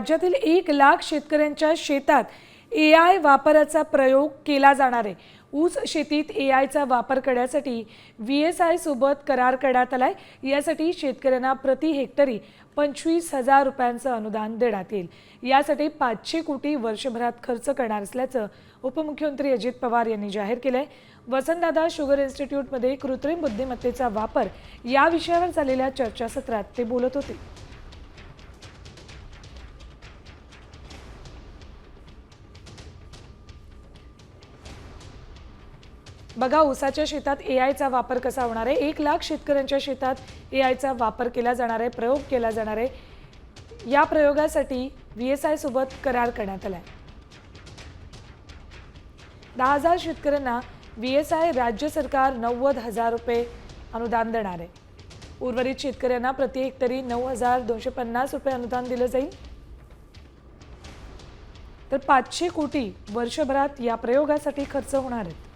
राज्यातील एक लाख शेतकऱ्यांच्या शेतात ए आय वापराचा प्रयोग केला जाणार आहे. ऊस शेतीत ए आयचा वापर करण्यासाठी व्ही एस आय सोबत करार करण्यात आलाय. यासाठी शेतकऱ्यांना प्रति हेक्टरी पंचवीस हजार रुपयांचं अनुदान देण्यात येईल. यासाठी पाचशे कोटी वर्षभरात खर्च करणार असल्याचं उपमुख्यमंत्री अजित पवार यांनी जाहीर केलंय. वसंतदादा शुगर इन्स्टिट्यूटमध्ये कृत्रिम बुद्धिमत्तेचा वापर या विषयावर झालेल्या चर्चासत्रात ते बोलत होते. बघा ऊसाच्या शेतात ए आयचा वापर कसा होणार आहे? एक लाख शेतकऱ्यांच्या शेतात ए आयचा वापर केला जाणार आहे प्रयोग केला जाणार आहे. या प्रयोगासाठी व्ही एस आयसोबत करार करण्यात आलाय. दहा हजार शेतकऱ्यांना व्ही एस आय राज्य सरकार नव्वद हजार रुपये अनुदान देणार आहे. उर्वरित शेतकऱ्यांना प्रति हेक्टरी नऊ हजार दोनशे पन्नास रुपये अनुदान दिलं जाईल. तर पाचशे कोटी वर्षभरात या प्रयोगासाठी खर्च होणार आहेत